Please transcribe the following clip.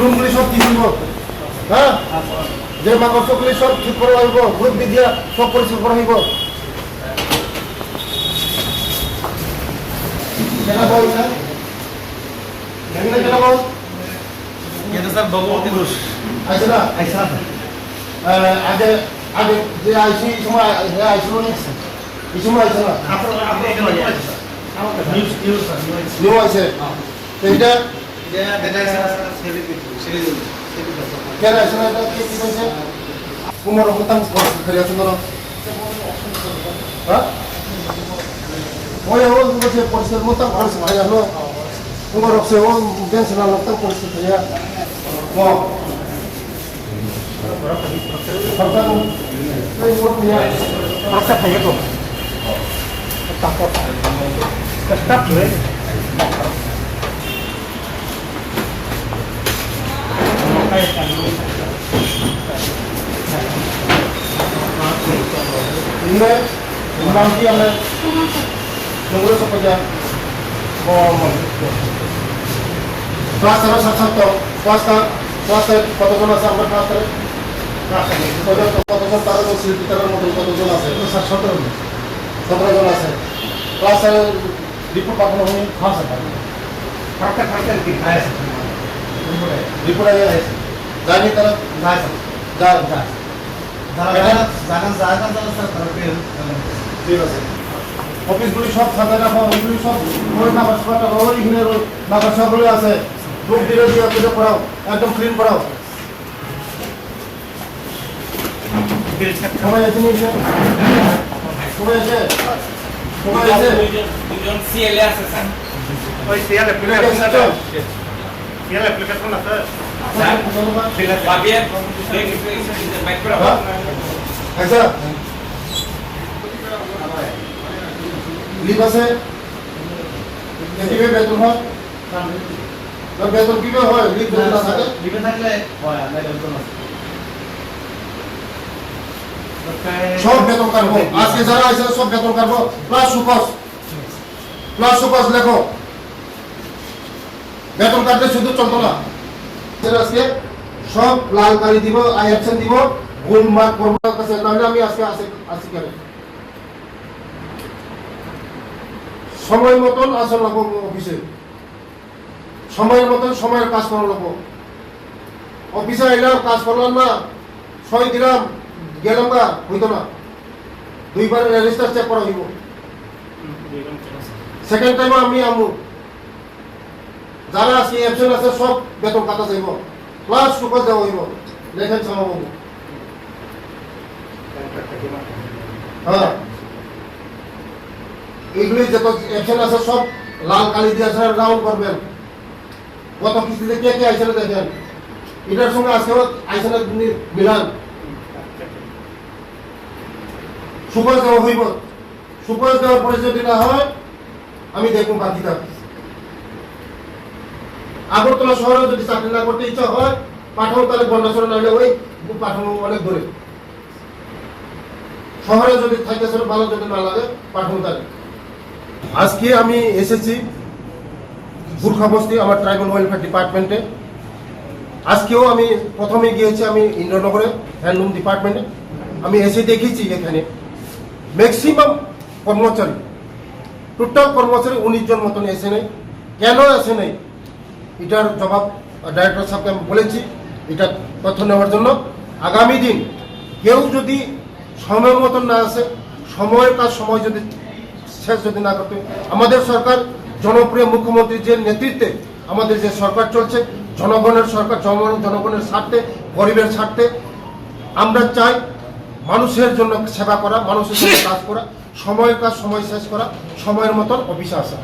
রুমগুলি সব কি শুনব হ্যাঁ সব ঠিক সব পরিষ্কার করা হইব কেনা বল দেখলে কেনা বল Bhagwati Ghosh. আইছে না Aisa. আগে যে আইসি সময় যে আইছিল না এই সময় আইছে না After after itu aja. News news sir. News. New আইছে তো এটা Dia ada seri seri dulu. কেন আইছে না এটা কি কইছে কুমার হতাম করে আছে হ্যাঁ ওই ও বলছে পরিষ্কার মতো পরিষ্কার হয়ে গেল কুমার হচ্ছে ও বেঞ্চ না লাগতো পরিষ্কার হয়ে গেল ও সরকার এই tapos stop mo eh ini memang dia nih nunggu sepeda ngomong kelas terus satu kelas ter kelas ter কতজন আছে আমার kelas ter kelas ter কতজন কতজন তার মধ্যে কতজন আছে তো 717 সতেরো আছে। ক্লাসে রিপোর্ট পাঠানো হয়নি. Praktek praktek di রিপোর্ট আগে আছে। জানি তারা? Nggak sir. যা যা আছে। অফিসগুলি সব সাজা রাখো ওইগুলি সব ওই নাম্বার সব ওই এখানে নাম্বার সবগুলি আছে। দিলে দিয়ে পুজো পড়াও একদম ক্লিন পড়াও। সবাই আছে নিয়ে আছে হ্যাঁ? আচ্ছা কীভাবে বেতন হয় বেতন কীভাবে হয় লিভ বেতন থাকে দিবে থাকলে হয় বেতন আছে সব বেতন কাটবো। আজকে যারা আছে সব বেতন কাটবো। প্লাস সুকস প্লাস সুকস লেখো। বেতন কাটলে শুধু চলতো না। আজকে সব লাল কালি দিব আই অ্যাকশন দিব। গুণ মার্ক করব কাছে নাহলে আমি আজকে আসি আসি কেন। সময় মতন আসল লাগবো অফিসে। সময়ের মতন সময়ের কাজ করা লাগবো। অফিসে এলাম কাজ করলাম না। সই দিলাম। গেলাম না হইতো না। দুইবার রেজিস্টার চেক করা হইব। সেকেন্ড টাইম আমি আমু। যারা আছে অ্যাবসেন্ট আছে, সব বেতন কাটা যাইব। প্লাস সুপার দেওয়া হইব। লেখেন সমাবাবু হ্যাঁ। এইগুলি যত অ্যাবসেন্ট আছে, সব লাল কালি দিয়ে আছে রাউন্ড করবেন। গত কিস্তিতে কে কে আইসেন দেখেন। এটার সঙ্গে আজকেও আইসেন মিলান। সুপারিশ দেওয়া হইব সুপারিশ দেওয়ার পরে যদি না হয়, আমি দেখব বাকিটা। আগরতলা শহরে যদি চাকরি না করতে ইচ্ছা হয়, পাঠাও, তাহলে বন্যাচর নাহলে ওই পাঠানো অনেক দূরে। শহরে যদি সেটা ভালো যদি না লাগে পাঠানো তাহলে। আজকে আমি এসেছি বুর্খা বস্তি, আমার ট্রাইবাল ওয়েলফেয়ার ডিপার্টমেন্টে আজকেও আমি প্রথমে গিয়েছি আমি ইন্দ্রনগরে, হ্যান্ডলুম ডিপার্টমেন্টে আমি এসে দেখেছি এখানে। ম্যাক্সিমাম কর্মচারী। টোটাল কর্মচারী উনিশ জন মতন এসে নেই। কেন এসে নেই? এটার জবাব ডাইরেক্টর সাহেবকে আমি বলেছি। এটা তথ্য নেওয়ার জন্য। আগামী দিন কেউ যদি সময় মতন না আসে সময়ের কাজ সময় যদি শেষ যদি না করতে, আমাদের সরকার জনপ্রিয় মুখ্যমন্ত্রীর যে নেতৃত্বে আমাদের যে সরকার চলছে, জনগণের সরকার জন- জনগণের স্বার্থে, গরিবের স্বার্থে, আমরা চাই মানুষের জন্য সেবা করা, মানুষের জন্য কাজ করা, সময় কাজ, সময় শেষ করা, সময়ের মতন অফিসে আসা।